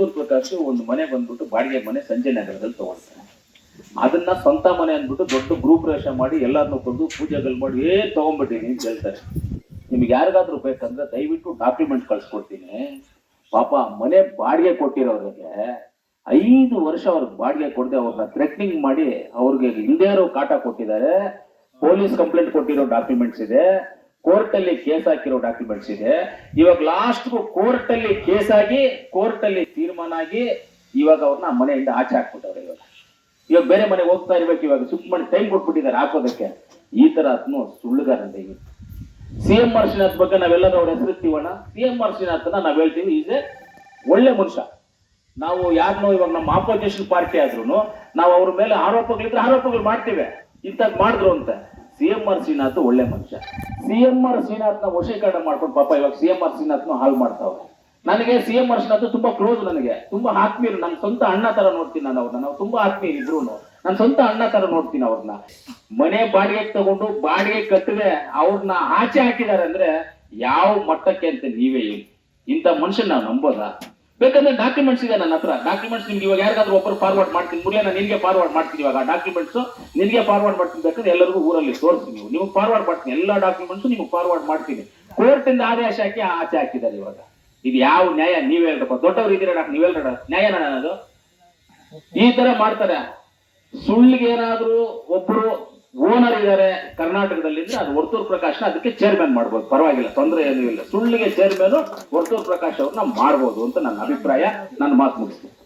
ವರ್ತೂರ್ ಪ್ರಕಾಶ್ ಒಂದು ಮನೆ ಬಂದ್ಬಿಟ್ಟು ಬಾಡಿಗೆ ಮನೆ ಸಂಜಯ್ ನಗರದಲ್ಲಿ ತಗೊಳ್ತಾರೆ ಅದನ್ನ ಸ್ವಂತ ಮನೆ ಅಂದ್ಬಿಟ್ಟು ದೊಡ್ಡ ಗ್ರೂಪ್ ಪ್ರವೇಶ ಮಾಡಿ ಎಲ್ಲಾರನ್ನೂ ಕೊಂದು ಪೂಜೆಗಳು ಮಾಡಿ, ಏ ತಗೊಂಡ್ಬಿಟ್ಟಿನಿ ಅಂತ ಹೇಳ್ತಾರೆ. ನಿಮ್ಗೆ ಯಾರಿಗಾದ್ರೂ ಬೇಕಂದ್ರೆ ದಯವಿಟ್ಟು ಡಾಕ್ಯುಮೆಂಟ್ ಕಳ್ಸ್ಕೊಡ್ತೀನಿ. ಪಾಪ ಮನೆ ಬಾಡಿಗೆ ಕೊಟ್ಟಿರೋರಿಗೆ ಐದು ವರ್ಷ ಅವ್ರಿಗೆ ಬಾಡಿಗೆ ಕೊಡದೆ ಅವ್ರನ್ನ ಥ್ರೆಟ್ನಿಂಗ್ ಮಾಡಿ ಅವ್ರಿಗೆ ಇಲ್ಲದೇ ಇರೋ ಕಾಟ ಕೊಟ್ಟಿದ್ದಾರೆ. ಪೊಲೀಸ್ ಕಂಪ್ಲೇಂಟ್ ಕೊಟ್ಟಿರೋ ಡಾಕ್ಯುಮೆಂಟ್ಸ್ ಇದೆ. ಕೋರ್ಟ್ ಅಲ್ಲಿ ಕೇಸ್ ಹಾಕಿರೋ ಡಾಕ್ಯುಮೆಂಟ್ಸ್ ಇದೆ. ಇವಾಗ ಲಾಸ್ಟ್ ಕೋರ್ಟ್ ಅಲ್ಲಿ ಕೇಸ್ ಆಗಿ ಕೋರ್ಟ್ ಅಲ್ಲಿ ತೀರ್ಮಾನ ಆಗಿ ಇವಾಗ ಅವ್ರನ್ನ ಮನೆಯಿಂದ ಆಚೆ ಹಾಕ್ಬಿಟ್ಟವ್ರೆ ಇವಾಗ. ಇವಾಗ ಬೇರೆ ಮನೆಗೆ ಹೋಗ್ತಾ ಇರ್ಬೇಕು ಇವಾಗ. ಶಿಫ್ಟ್ ಮಾಡಿ ಟೈಮ್ ಕೊಟ್ಬಿಟ್ಟಿದ್ದಾರೆ ಹಾಕೋದಕ್ಕೆ. ಈ ತರ ಅದನ್ನು ಸುಳ್ಳುಗಾರ ಈಗ. ಸಿ ಎಂ ಆರ್ ಶ್ರೀನಾಥ್ ಬಗ್ಗೆ ನಾವೆಲ್ಲರೂ ಅವ್ರ ಹೆಸರಿರ್ತೀವಣ್ಣ ಸಿ ಎಂ ಆರ್ ಅನ್ನ ನಾವ್ ಹೇಳ್ತೀವಿ, ಈಸ್ ಎ ಒಳ್ಳೆ ಮನುಷ್ಯ. ನಾವು ಯಾರನ್ನೋ ಇವಾಗ ನಮ್ಮ ಆಪೋಸಿಷನ್ ಪಾರ್ಟಿ ಆದ್ರೂ ನಾವು ಅವ್ರ ಮೇಲೆ ಆರೋಪಗಳಿದ್ರೆ ಆರೋಪಗಳು ಮಾಡ್ತೀವಿ. ಇಂಥದ್ ಮಾಡಿದ್ರು ಅಂತ. ಸಿ ಎಂ ಆರ್ ಶ್ರೀನಾಥ್ ಒಳ್ಳೆ ಮನುಷ್ಯ. ಸಿ ಎಂ ಆರ್ ಶ್ರೀನಾಥ್ನ ವಶೀಕರಣ ಮಾಡ್ಕೊಂಡು ಪಾಪ ಇವಾಗ ಸಿ ಎಂ ಆರ್ ಶ್ರೀನಾಥ್ನ ಹಾಳು ಮಾಡ್ತಾವ್ರೆ. ನನಗೆ ಸಿ ಎಂ ಆರ್ ಶ್ರೀನಾಥ್ ತುಂಬಾ ಕ್ಲೋಸ್ ನನಗೆ. ತುಂಬಾ ಆತ್ಮೀಯರು ನನ್ನ ಸ್ವಂತ ಅಣ್ಣ ತರ ನೋಡ್ತೀನಿ ನಾನು ಅವ್ರನ್ನ. ನಾವು ತುಂಬಾ ಆತ್ಮೀಯರು ಇದ್ರೂ ನನ್ನ ಸ್ವಂತ ಅಣ್ಣ ತರ ನೋಡ್ತೀನಿ ಅವ್ರನ್ನ. ಮನೆ ಬಾಡಿಗೆ ತಗೊಂಡು ಬಾಡಿಗೆ ಕಟ್ಟದೆ ಅವ್ರನ್ನ ಆಚೆ ಹಾಕಿದ್ದಾರೆ ಅಂದ್ರೆ ಯಾವ ಮಟ್ಟಕ್ಕೆ ಅಂತ ನೀವೇ ಇಂಥ ಮನುಷ್ಯನ ನಾವು ನಂಬೋದಾ? ಬೇಕಂದ್ರೆ ಡಾಕ್ಯುಮೆಂಟ್ಸ್ ಇದೆ ನನ್ನ ಹತ್ರ. ಡಾಕ್ಯುಮೆಂಟ್ಸ್ ನಿಮ್ಗೆ ಇವಾಗ ಯಾರಿಗಾದ್ರೂ ಒಬ್ಬರು ಫಾರ್ವರ್ಡ್ ಮಾಡ್ತೀನಿ. ಮುರಳಿ ನಾನು ನಿನ್ಗೆ ಫಾರ್ವರ್ಡ್ ಮಾಡ್ತೀನಿ ಇವಾಗ. ಡಾಕ್ಯುಮೆಂಟ್ಸ್ ನಿನ್ಗೆ ಫಾರ್ವರ್ಡ್ ಮಾಡ್ತೀನಿ ಬೇಕಂದ್ರೆ ಎಲ್ಲರಿಗೂ ಊರಲ್ಲಿ ತೋರಿಸ್ತೀನಿ ನೀವು ನಿಮ್ಗೆ ಫಾರ್ವರ್ಡ್ ಮಾಡ್ತೀನಿ. ಎಲ್ಲ ಡಾಕ್ಯುಮೆಂಟ್ಸ್ ನಿಮ್ಗೆ ಫಾರ್ವರ್ಡ್ ಮಾಡ್ತೀನಿ. ಕೋರ್ಟ್ ಇಂದ ಆದೇಶ ಹಾಕಿ ಆಚೆ ಹಾಕಿದ್ದಾರೆ ಇವಾಗ. ಇದು ಯಾವ ನ್ಯಾಯ? ನೀವ್ ಹೇಳ್ರಪ್ಪ ದೊಡ್ಡವ್ರು ಇದ್ದೀರಾ ಡಾಕ್ ನೀವ್ ಹೇಳ್ರ ನ್ಯಾಯ ಅದು ಈ ತರ ಮಾಡ್ತಾರೆ. ಸುಳ್ಳಿಗೆ ಏನಾದ್ರೂ ಒಬ್ರು ಓನರ್ ಇದ್ದಾರೆ ಕರ್ನಾಟಕದಲ್ಲಿ ಇದ್ರೆ ಅದು ವರ್ತೂರ್ ಪ್ರಕಾಶ್ನ ಅದಕ್ಕೆ ಚೇರ್ಮನ್ ಮಾಡ್ಬೋದು. ಪರವಾಗಿಲ್ಲ, ತೊಂದರೆ ಏನೂ ಇಲ್ಲ. ಸುಳ್ಳಿಗೆ ಚೇರ್ಮನ್ ವರ್ತೂರ್ ಪ್ರಕಾಶ್ ಅವ್ರನ್ನ ಮಾಡ್ಬೋದು ಅಂತ ನನ್ನ ಅಭಿಪ್ರಾಯ. ನನ್ನ ಮಾತು ಮುಗಿಸ್ತೀನಿ.